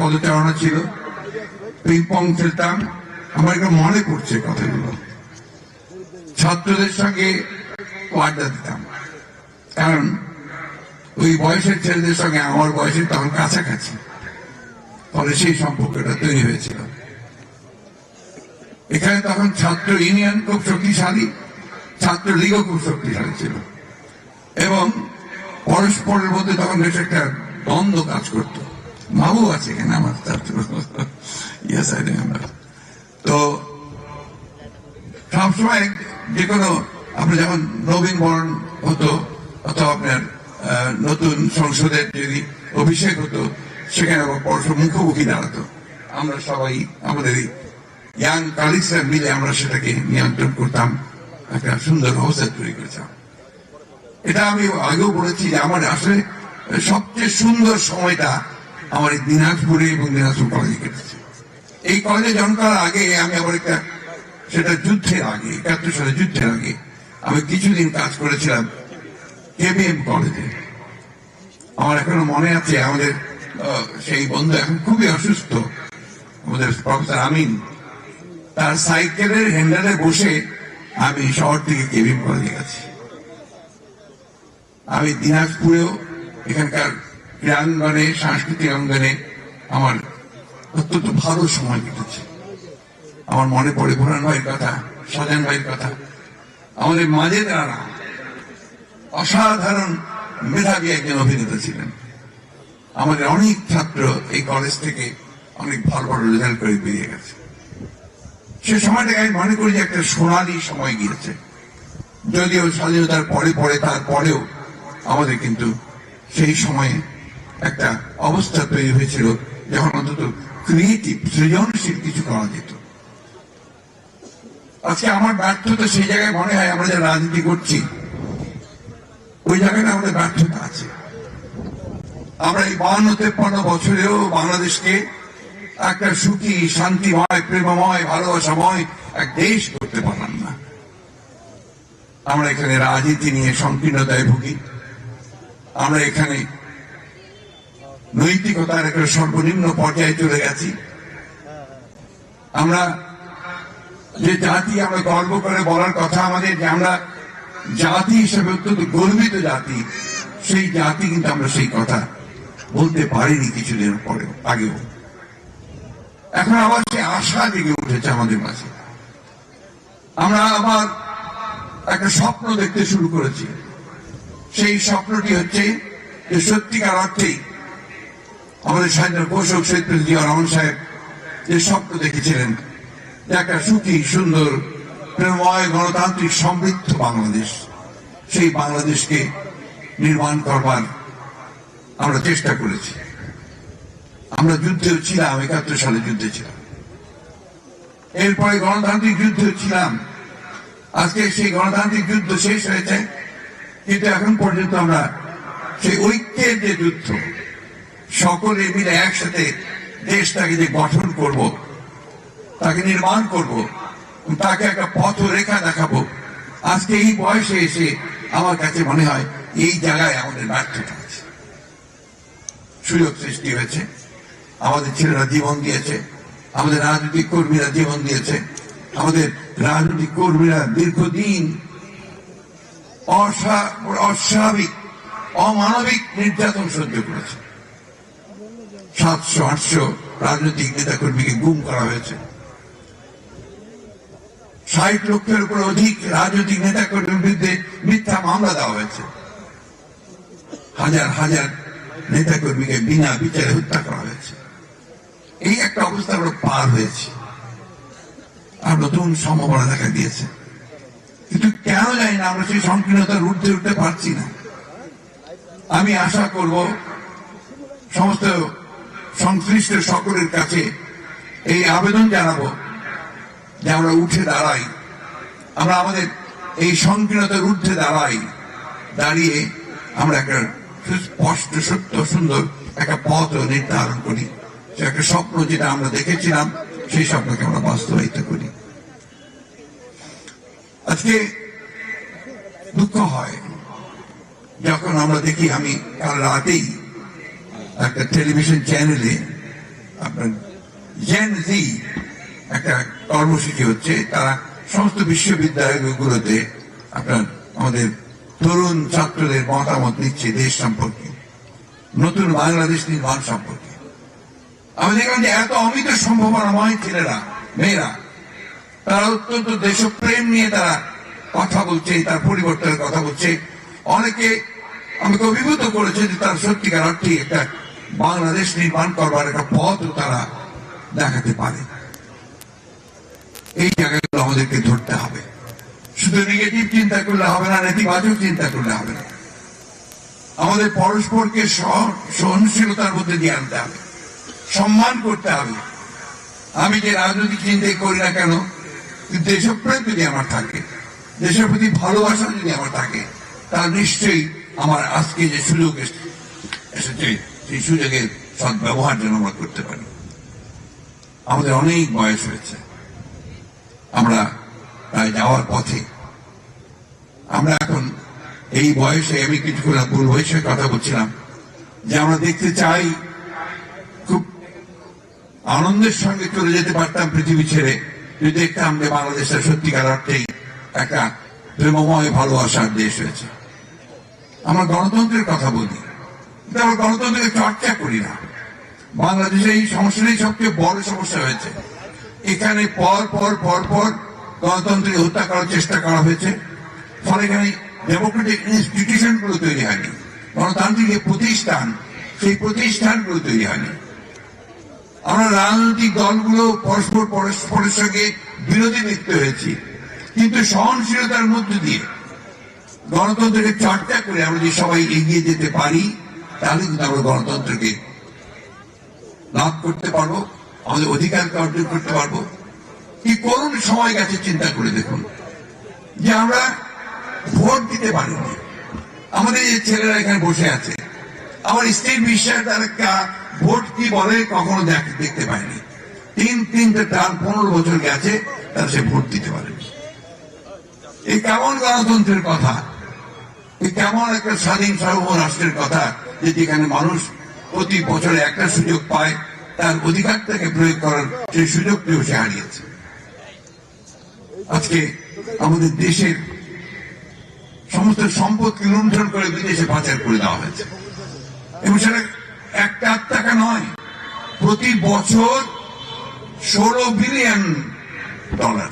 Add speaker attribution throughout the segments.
Speaker 1: পদচারণা ছিল। Ping pong খেলতাম। আমার এটা মনে পড়ছে কথাগুলো। ছাত্রদের সঙ্গে আড্ডা দিতাম। কারণ ওই বয়সের ছেলেদের সঙ্গে আমার বয়সের তখন কাছাকাছি। ফলে সেই সম্পর্কটা তৈরি হয়েছিল। এখানে তখন ছাত্র ইউনিয়ন খুব শক্তিশালী, ছাত্র লীগও খুব শক্তিশালী ছিল। এবং পরস্পরের মধ্যে তখন বেশ একটা দ্বন্দ্ব কাজ করত। মাবু আছে এখানে আমার ইয়েস আই রিমেম্বার তো সবসময় যে কোনো আপনার যখন নবীন বরণ হতো অথবা আপনার নতুন সংসদের যদি অভিষেক হতো সেখানে আবার পরস্পর মুখোমুখি দাঁড়াতো আমরা সবাই আমাদের ইয়াং কালিসরা মিলে আমরা সেটাকে নিয়ন্ত্রণ করতাম একটা সুন্দর অবস্থা তৈরি করেছিলাম এটা আমি আগেও বলেছি যে আমার আসলে সবচেয়ে সুন্দর সময়টা আমার দিনাজপুরে দিনাজপুর কলেজে কেটেছে। এই কলেজে জন্ম করার আগে আমি আবার একটা, সেটা যুদ্ধের আগে, একাত্তর সালে যুদ্ধের আগে, আমি কিছুদিন কাজ করেছিলাম কেবিএম কলেজে আমার এখনও মনে আছে, আমাদের সেই বন্ধু এখন খুবই অসুস্থ, আমাদের প্রফেসর আমিন। তার সাইকেলের হ্যান্ডেলে বসে আমি শহর থেকে কেবিএম কলেজে গেছি। আমি দিনাজপুরেও এখানকার ক্রীড়াঙ্গনে সাংস্কৃতিক অঙ্গনে আমার অত্যন্ত ভালো সময় কেটেছে। আমার মনে পড়ে ভুরান ভাইয়ের কথা, সাজান ভাইয়ের কথা। আমাদের মাঝে তারা অসাধারণ মেধাবী একজন অভিনেতা ছিলেন। আমাদের অনেক ছাত্র এই কলেজ থেকে অনেক ভালো ভালো রেজাল্ট করে বেরিয়ে গেছে। সে সময়টাকে আমি মনে করি যে একটা সোনালি সময় গিয়েছে। যদিও স্বাধীনতার পরে পরে তারপরেও আমাদের কিন্তু সেই সময়ে একটা অবস্থা তৈরি হয়েছিল যখন অন্তত ক্রিয়েটিভ, সৃজনশীল কিছু করা যেত। আজকে আমার ব্যর্থতা সেই জায়গায় মনে হয় আমরা যারা রাজনীতি করছি, ওই জায়গাটা আমাদের ব্যর্থতা আছে। আমরা এই বান্ন তেপ্পান্ন বছরেও বাংলাদেশকে একটা সুখী, শান্তিময়, প্রেমময়, ভালোবাসাময় এক দেশ করতে পারলাম না। আমরা এখানে রাজনীতি নিয়ে সংকীর্ণতায় ভুগি। আমরা এখানে নৈতিকতার একটা সর্বনিম্ন পর্যায়ে চলে গেছি। আমরা যে জাতি আমরা গর্ব করে বলার কথা আমাদের যে আমরা জাতি হিসেবে অত্যন্ত গর্বিত জাতি, সেই জাতি কিন্তু আমরা সেই কথা বলতে পারিনি কিছুদিন পরে, আগেও। এখন আবার সে আশা জেগে উঠেছে আমাদের মাঝে। আমরা আবার একটা স্বপ্ন দেখতে শুরু করেছি। সেই স্বপ্নটি হচ্ছে যে সত্যিকার অর্থেই আমাদের স্বাধীন ঘোষক শহীদ জিয়া রহমান সাহেব যে স্বপ্ন দেখেছিলেন একটা সুখী, সুন্দর, প্রেমময়, গণতান্ত্রিক সমৃদ্ধ বাংলাদেশ। সেই বাংলাদেশকে নির্মাণ করবার আমরা চেষ্টা করেছি। আমরা যুদ্ধেও ছিলাম, একাত্তর সালে যুদ্ধে ছিলাম। এরপরে গণতান্ত্রিক যুদ্ধেও ছিলাম। আজকে সেই গণতান্ত্রিক যুদ্ধ শেষ হয়েছে, কিন্তু এখন পর্যন্ত আমরা সেই ঐক্যের যে যুদ্ধ সকলে মিলে একসাথে দেশটাকে যে গঠন করব, তাকে নির্মাণ করব তাকে একটা পথ রেখা দেখাবো। আজকে এই বয়সে এসে আমার কাছে মনে হয় এই জায়গায় আমাদের ব্যর্থতা আছে। সুযোগ সৃষ্টি হয়েছে। আমাদের ছেলেরা জীবন দিয়েছে। আমাদের রাজনৈতিক কর্মীরা জীবন দিয়েছে। আমাদের রাজনৈতিক কর্মীরা দীর্ঘদিন অস্বা- অস্বাভাবিক, অমানবিক নির্যাতন সহ্য করেছে। সাতশো আটশো রাজনৈতিক নেতাকর্মীকে গুম করা হয়েছে। ষাট লক্ষের উপর অধিক রাজনৈতিক নেতাকর্মীর বিরুদ্ধে মিথ্যা মামলা দেওয়া হয়েছে। হাজার হাজার নেতাকর্মীকে বিনা বিচারে হত্যা করা হয়েছে। এই একটা অবস্থা আমরা পার হয়েছি। আর নতুন সম্ভাবনা দেখা দিয়েছে। কিন্তু কেন জানি না, আমরা সেই সংকীর্ণতার ঊর্ধ্বে উঠতে পারছি না। আমি আশা করব, সমস্ত সংশ্লিষ্ট সকলের কাছে এই আবেদন জানাব যে আমরা উঠে দাঁড়াই। আমরা আমাদের এই সংকীর্ণতার ঊর্ধ্বে দাঁড়াই। দাঁড়িয়ে আমরা একটা স্পষ্ট সত্য, সুন্দর একটা পথ নির্ধারণ করি। একটা স্বপ্ন যেটা আমরা দেখেছিলাম, সেই স্বপ্নকে আমরা বাস্তবায়িত করি। আজকে দুঃখ হয়। যখন আমরা দেখি আমি কাল রাতেই একটা টেলিভিশন চ্যানেলে আপনার জেন জি একটা কর্মসূচি হচ্ছে, তারা সমস্ত বিশ্ববিদ্যালয়গুলোতে আপনার আমাদের তরুণ ছাত্রদের মতামত নিচ্ছে দেশ সম্পর্কে, নতুন বাংলাদেশ নির্মাণ সম্পর্কে। আমি দেখলাম যে এত অমিত সম্ভাবনাময় ছেলেরা, মেয়েরা। তারা অত্যন্ত দেশপ্রেম নিয়ে তারা কথা বলছে, তার পরিবর্তনের কথা বলছে। অনেকে আমাকে অভিভূত করেছে যে তার সত্যিকার অর্থে একটা বাংলাদেশ নির্মাণ করবার একটা পথও তারা দেখাতে পারে। এই জায়গাগুলো আমাদেরকে ধরতে হবে। শুধু নেগেটিভ চিন্তা করলে হবে না, নেতিবাচক চিন্তা করলে হবে না। আমাদের পরস্পরকে সহনশীলতার মধ্যে দিয়ে আনতে হবে। সম্মান করতে হবে। আমি যে রাজনৈতিক চিন্তাই করি না কেন দেশপ্রেম যদি আমার থাকে, দেশের প্রতি ভালোবাসা যদি আমার থাকে তা নিশ্চয়ই আমার আজকে যে সুযোগ এস- এসেছে। সেই সুযোগের সদ্ব্যবহার যেন আমরা করতে পারি। আমাদের অনেক বয়স হয়েছে। আমরা প্রায় যাওয়ার পথে। আমরা এখন এই বয়সে আমি কিছুক্ষণ ভুল বয়সে কথা বলছিলাম যে আমরা দেখতে চাই, খুব আনন্দের সঙ্গে চলে যেতে পারতাম পৃথিবী ছেড়ে। যদি দেখতাম যে বাংলাদেশের সত্যিকার অর্থেই একটা প্রেমময় ভালোবাসার দেশ হয়েছে। আমরা গণতন্ত্রের কথা বলি। কিন্তু আমরা গণতন্ত্রের চর্চা করি না। বাংলাদেশে এই সমস্যাটাই সবচেয়ে বড় সমস্যা হয়েছে। এখানে পর পর পর পর গণতন্ত্রকে হত্যা করার চেষ্টা করা হয়েছে। ফলে এখানে ডেমোক্রেটিক ইনস্টিটিউশনগুলো তৈরি হয়নি। গণতান্ত্রিক যে প্রতিষ্ঠান, সেই প্রতিষ্ঠানগুলো তৈরি হয়নি। আমরা রাজনৈতিক দলগুলো পরস্পর পরস্পরের সঙ্গে বিরোধী লিপ্ত হয়েছি। কিন্তু সহনশীলতার মধ্য দিয়ে গণতন্ত্রকে চর্চা করে আমরা যে সবাই এগিয়ে যেতে পারি তাহলে কিন্তু আমরা গণতন্ত্রকে লাভ করতে পারব, আমাদের অধিকারকে অর্জন করতে পারব। কি করুন সময় গেছে চিন্তা করে দেখুন যে আমরা ভোট দিতে পারিনি। আমাদের যে ছেলেরা এখানে বসে আছে। আমার স্ত্রীর বিশ্বাস তার ভোট কি বলে কখনো দেখ- দেখতে পায়নি। তিন তিনটে টান পনেরো বছর গেছে, তারা সে ভোট দিতে পারেনি। এই কেমন গণতন্ত্রের কথা? এই কেমন একটা স্বাধীন সার্বভৌম রাষ্ট্রের কথা? যেখানে মানুষ প্রতি বছরে একটা সুযোগ পায়, তার অধিকারটাকে প্রয়োগ করার সেই সুযোগটিও সে হারিয়েছে। আজকে আমাদের দেশের সমস্ত সম্পদকে লুণ্ঠন করে বিদেশে পাচার করে দেওয়া হয়েছে। এবং সেটা একটা টাকা নয়, প্রতি বছর ষোলো বিলিয়ন ডলার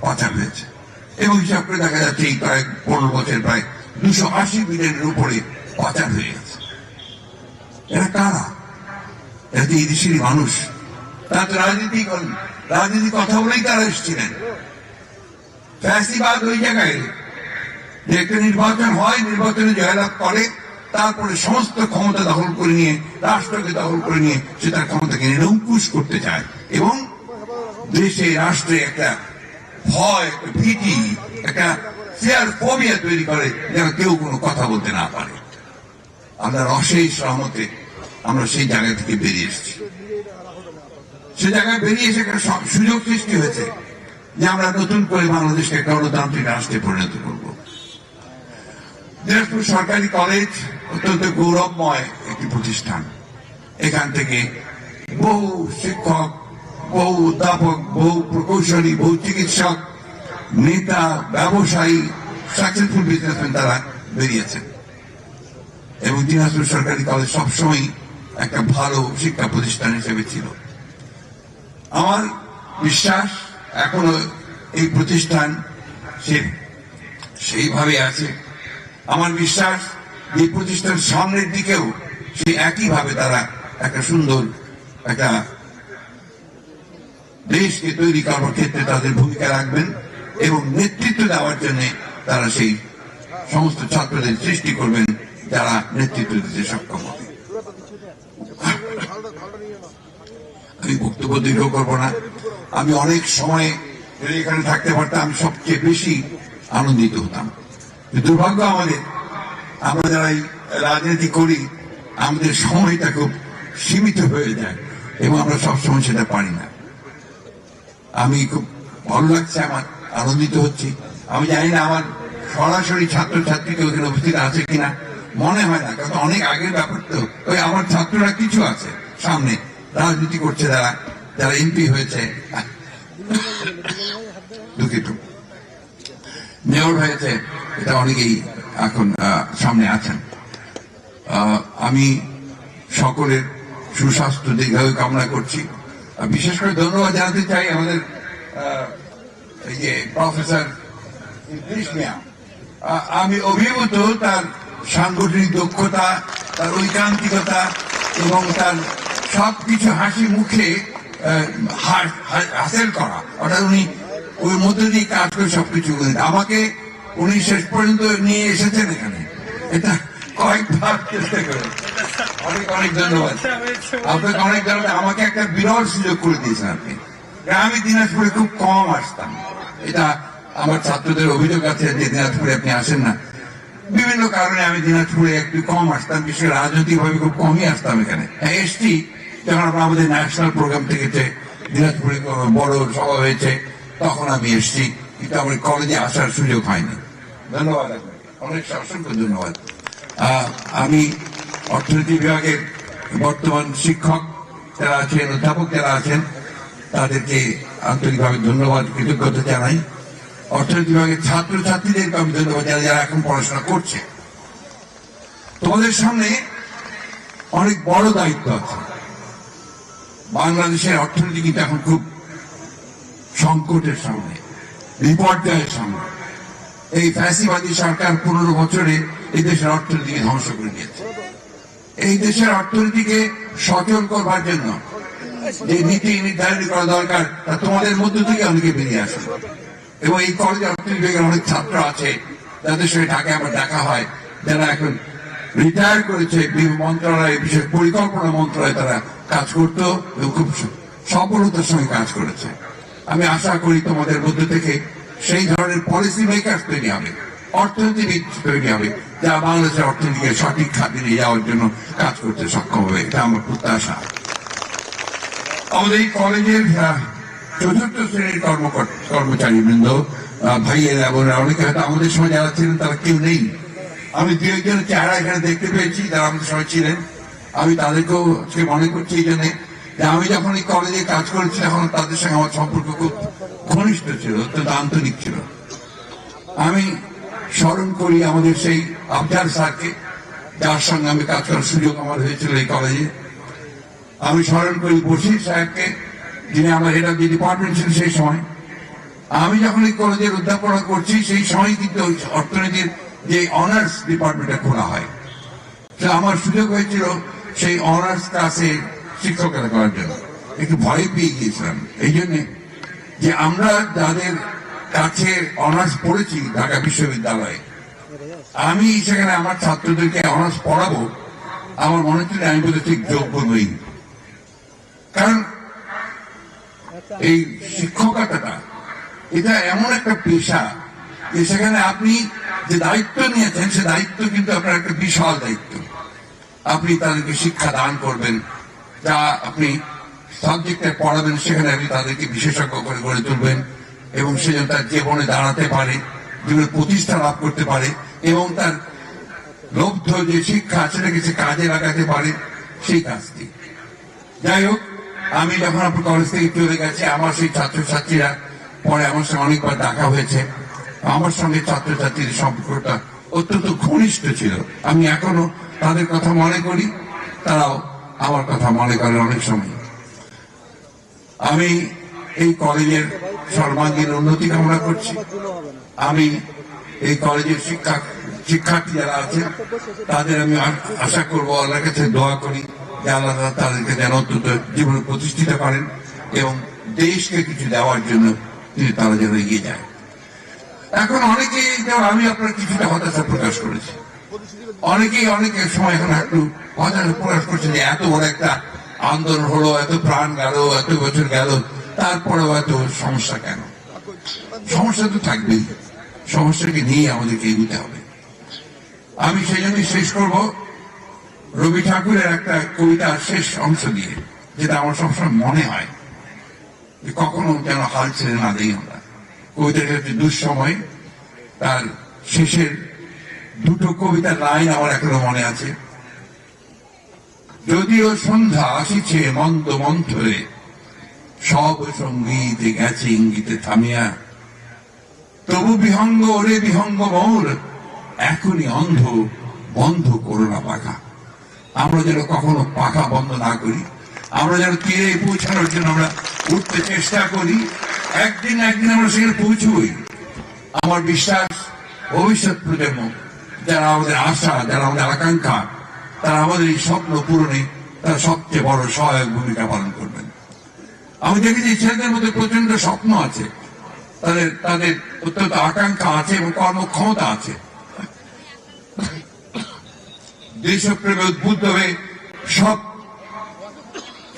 Speaker 1: পাচার হয়েছে। এবং হিসাব করে দেখা যাচ্ছে এই প্রায় পনেরো বছর প্রায় দুশো আশি বিলিয়নের উপরে পাচার হয়ে গেছে। এরা কারা? এরা এই দেশেরই মানুষ। তারা তো রাজনীতি করেন রাজনীতি কথা বলেই তারা এসেছিলেন। ফ্যাসিবাদ ওই জায়গায়। যে একটা নির্বাচন হয়, নির্বাচনে জয়লাভ করে, তারপরে সমস্ত ক্ষমতা দখল করে নিয়ে, রাষ্ট্রকে দখল করে নিয়ে সে তার ক্ষমতাকে নিরঙ্কুশ করতে চায়। এবং দেশে, রাষ্ট্রে একটা ভয় ভীতি, একটা ফেয়ার ফোবিয়া তৈরি করে, যেন কেউ কোনো কথা বলতে না পারে। আমরা অশেষ রহমতে আমরা সেই জায়গা থেকে বেরিয়ে এসেছি। সে জায়গায় বেরিয়ে এসে একটা সুযোগ সৃষ্টি হয়েছে যে আমরা নতুন করে বাংলাদেশকে একটা গণতান্ত্রিক রাষ্ট্রে পরিণত করব। দিনাজপুর সরকারি কলেজ অত্যন্ত গৌরবময় একটি প্রতিষ্ঠান। এখান থেকে বহু শিক্ষক, বহু অধ্যাপক, বহু প্রকৌশলী, বহু চিকিৎসক, নেতা, ব্যবসায়ী সাকসেসফুল বিজনেসম্যান তারা বেরিয়েছেন। এবং দিনাজপুর সরকারি কলেজ সবসময় একটা ভালো শিক্ষা প্রতিষ্ঠান হিসেবে ছিল। আমার বিশ্বাস এখনও এই প্রতিষ্ঠান সেইভাবে আছে। আমার বিশ্বাস এই প্রতিষ্ঠান সামনের দিকেও সে একইভাবে তারা একটা সুন্দর একটা দেশকে তৈরি করার ক্ষেত্রে তাদের ভূমিকা রাখবেন এবং নেতৃত্ব দেওয়ার জন্য তারা সেই সমস্ত ছাত্রদের সৃষ্টি করবেন। যারা নেতৃত্ব দিতে সক্ষম হবে। আমি বক্তব্য দীর্ঘ করব না। আমি অনেক সময় যদি এখানে থাকতে পারতাম সবচেয়ে বেশি আনন্দিত হতাম। দুর্ভাগ্য আমাদের, আমরা যারা রাজনীতি করি, আমাদের সময়টা খুব সীমিত হয়ে যায় এবং আমরা সবসময় সেটা পারি না। আমি খুব ভালো লাগছে, আমার আনন্দিত হচ্ছি। আমি জানি না আমার সরাসরি ছাত্রছাত্রী কেউ এখানে উপস্থিত আছে কিনা। মনে হয় না, কারণ অনেক আগের ব্যাপার তো। ওই আমার ছাত্ররা কিছু আছে সামনে, রাজনীতি করছে যারা যারা এমপি হয়েছে। দুঃখিত মেয়র হয়েছে, এটা অনেকেই এখন সামনে আছেন। আমি সকলের সুস্বাস্থ্য, দীর্ঘায়ু কামনা করছি। বিশেষ করে ধন্যবাদ জানাতে চাই আমাদের প্রফেসর আমি অভিভূত তার সাংগঠনিক দক্ষতা তার ঐকান্তিকতা এবং তার সবকিছু হাসি মুখে হাসিল করা। অর্থাৎ উনি ওই মধ্যে দিয়ে কাজ করে সবকিছু করেন। আমাকে উনি শেষ পর্যন্ত নিয়ে এসেছেন এখানে। এটা কয়েকবার চেষ্টা করে। অনেক অনেক ধন্যবাদ। আপনাকে অনেক ধন্যবাদ। আমাকে একটা বিরল সুযোগ করে দিয়েছেন আপনি। আমি দিনাজপুরে খুব কম আসতাম। এটা আমার ছাত্রদের অভিযোগ আছে যে দিনাজপুরে আপনি আসেন না। বিভিন্ন কারণে আমি দিনাজপুরে একটু কম আসতাম বিশেষ করে রাজনৈতিক ভাবে খুব কমই আসতাম এখানে। হ্যাঁ এসছি যখন আমাদের ন্যাশনাল প্রোগ্রাম থেকে দিনাজপুরে বড় সভা হয়েছে, তখন আমি এসছি, কিন্তু আমার কলেজে আসার সুযোগ হয়নি ধন্যবাদ অনেক অসংখ্য ধন্যবাদ। আমি অর্থনীতি বিভাগের বর্তমান শিক্ষক যারা আছেন, অধ্যাপক যারা আছেন, তাদেরকে আন্তরিকভাবে ধন্যবাদ, কৃতজ্ঞতা জানাই। অর্থনীতি বিভাগের ছাত্র ছাত্রীদেরকে আমি ধন্যবাদ জানাই যারা এখন পড়াশোনা করছে। তোমাদের সামনে অনেক বড় দায়িত্ব আছে। বাংলাদেশের অর্থনীতি কিন্তু এখন খুব সংকটের সামনে, বিপর্যয়ের সামনে। এই ফ্যাসিবাদী সরকার পনেরো বছরে এই দেশের অর্থনীতিকে ধ্বংস করে দিয়েছে। এই দেশের অর্থনীতিকে সচল করবার জন্য যে নীতি নির্ধারণ করা দরকার, তা তোমাদের মধ্য থেকে অনেকে বেরিয়ে আসে এবং এই কলেজে অর্থনীতি বিভাগের অনেক ছাত্র আছে, যাদের সঙ্গে ঢাকায় আমার দেখা হয়, যারা এখন রিটায়ার করেছে মন্ত্রণালয় বিশেষ পরিকল্পনা মন্ত্রণালয়ে তারা কাজ করতো এবং খুব সফলতার সঙ্গে কাজ করেছে। আমি আশা করি তোমাদের মধ্য থেকে সেই ধরনের পলিসি মেকার তৈরি হবে, অর্থনীতিবিদ তৈরি হবে যা বাংলাদেশের অর্থনীতিকে সঠিক খাতে নিয়ে যাওয়ার জন্য কাজ করতে সক্ষম হবে। এটা আমার প্রত্যাশা। আমাদের এই কলেজের চতুর্থ শ্রেণির কর্মকর্তা কর্মচারী বৃন্দ ভাইয়েরা বোনেরা অনেকে হয়তো আমাদের সময় যারা ছিলেন, তারা কেউ নেই। আমি দু একজনের চেহারা এখানে দেখতে পেয়েছি, যারা আমাদের সময় ছিলেন। আমি তাদেরকেও আজকে মনে করছি এই জন্য যে আমি যখন এই কলেজে কাজ করেছি, তখন তাদের সঙ্গে আমার সম্পর্ক খুব ঘনিষ্ঠ ছিল, অত্যন্ত আন্তরিক ছিল। আমি স্মরণ করি আমাদের সেই আফজার স্যারকে, যার সঙ্গে আমি কাজ করার সুযোগ আমার হয়েছিল এই কলেজে। আমি স্মরণ করি বশির সাহেবকে যিনি আমার অফ দি ডিপার্টমেন্ট ছিলেন সেই সময়, আমি যখন এই কলেজের অধ্যাপনা করছি, সেই সময় কিন্তু অর্থনীতির যে অনার্স ডিপার্টমেন্টটা খোলা হয়। আমার সুযোগ হয়েছিল সেই অনার্স ক্লাসে শিক্ষকতা করার জন্য। একটু ভয় পেয়ে গিয়েছিলাম। এই জন্যে যে আমরা যাদের কাছে অনার্স পড়েছি ঢাকা বিশ্ববিদ্যালয়ে, আমি সেখানে আমার ছাত্রদেরকে অনার্স পড়াবো, আমার মনে হচ্ছিল আমি বোধহয় ঠিক যোগ্য নই। কারণ এই শিক্ষকতাটা এটা এমন একটা পেশা যে সেখানে আপনি যে দায়িত্ব নিয়েছেন, সে দায়িত্ব কিন্তু আপনার একটা বিশাল দায়িত্ব। আপনি তাদেরকে শিক্ষা দান করবেন, যা আপনি সাবজেক্টে পড়াবেন, সেখানে আপনি তাদেরকে বিশেষজ্ঞ করে গড়ে তুলবেন এবং সে যেন তার জীবনে দাঁড়াতে পারে, জীবনে প্রতিষ্ঠা লাভ করতে পারে এবং তার লব্ধ যে শিক্ষা, সেটাকে সে কাজে লাগাতে পারে, সেই কাজটি। যাই হোক আমি যখন আপনার কলেজ থেকে চলে গেছি, আমার সেই ছাত্রছাত্রীরা পরে আমার সঙ্গে অনেকবার দেখা হয়েছে। আমার সঙ্গে ছাত্রছাত্রীদের সম্পর্কটা অত্যন্ত ঘনিষ্ঠ ছিল। আমি এখনও তাদের কথা মনে করি, তারাও আমার কথা মনে করে অনেক সময়। আমি এই কলেজের সর্বাঙ্গীন উন্নতি কামনা করছি। আমি এই কলেজের শিক্ষা শিক্ষার্থী যারা আছেন, তাদের আমি আশা করব আল্লাহর কাছে দোয়া করি। যে আল্লাহ তাদেরকে যেন অন্তত জীবনে প্রতিষ্ঠিত করেন এবং দেশকে কিছু দেওয়ার জন্য তিনি তারা যেন এগিয়ে যায়। এখন অনেকেই আমি আপনার কিছুটা হতাশা প্রকাশ করেছি। অনেকেই অনেকের সময় এখন একটু হতাশা প্রকাশ করছে যে এত বড় একটা আন্দোলন হলো, এত প্রাণ গেল, এত বছর গেল, তারপরেও এত সমস্যা কেন? সমস্যা তো থাকবেই। সমস্যাকে নিয়ে আমাদেরকে এগোতে হবে। আমি সেই জন্যই শেষ করব। রবি ঠাকুরের একটা কবিতার শেষ অংশ দিয়ে যেটা আমার সবসময় মনে হয় যে কখনো যেন হাল ছেড়ে না দিই আমরা। কবিতাটা হচ্ছে দুঃসময়, তার শেষের দুটো কবিতার লাইন আমার এখনও মনে আছে। যদিও সন্ধ্যা আসিছে মন্দ মন্থরে, সব সঙ্গীতে গেছে ইঙ্গিতে থামিয়া। তবু বিহঙ্গ ওরে বিহঙ্গ মোর, এখনই অন্ধ বন্ধ করোনা পাখা আমরা যেন কখনো পাখা বন্ধ না করি, আমরা যেন তীরে পৌঁছানোর জন্য আমরা উঠতে চেষ্টা করি। একদিন একদিন আমরা সেখানে পৌঁছবই। আমার বিশ্বাস, ভবিষ্যৎ প্রজন্ম, যারা আমাদের আশা, যারা আমাদের আকাঙ্ক্ষা, তারা আমাদের এই স্বপ্ন পূরণে তারা সবচেয়ে বড় সহায়ক ভূমিকা পালন করবেন। আমি দেখেছি ছেলেদের মধ্যে প্রচণ্ড স্বপ্ন আছে। তাদের তাদের অত্যন্ত আকাঙ্ক্ষা আছে এবং কর্মক্ষমতা আছে। দেশপ্রেমে উদ্বুদ্ধ হয়ে সব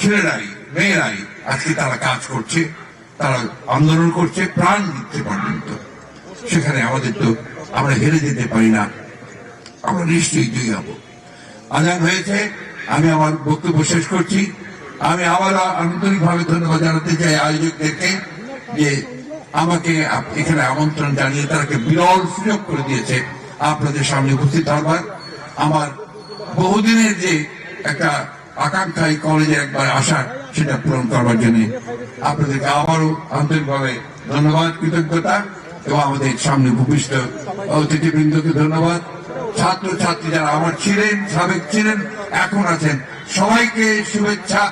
Speaker 1: ছেলেরাই, মেয়েরাই আজকে তারা কাজ করছে, তারা আন্দোলন করছে, প্রাণ দিচ্ছে পর্যন্ত। সেখানে আমাদের তো আমরা হেরে যেতে পারি না। আমরা নিশ্চয়ই জয়ী হব। আজান হয়েছে, আমি আমার বক্তব্য শেষ করছি। আমি আবার আন্তরিকভাবে ধন্যবাদ জানাতে চাই আয়োজকদেরকে যে আমাকে এখানে আমন্ত্রণ জানিয়ে তারাকে বিরল সুযোগ করে দিয়েছে। আপনাদের সামনে উপস্থিত হবার আমার বহুদিনের যে একটা আকাঙ্ক্ষা এই কলেজে একবার আসার সেটা পূরণ করবার জন্য আপনাদেরকে আবারও আন্তরিকভাবে ধন্যবাদ, কৃতজ্ঞতা এবং আমাদের সামনে ভূপিষ্ঠ অতিথিবৃন্দকে ধন্যবাদ। ছাত্র ছাত্রী যারা আমার ছিলেন, সাবেক ছিলেন, এখন আছেন, সবাইকে শুভেচ্ছা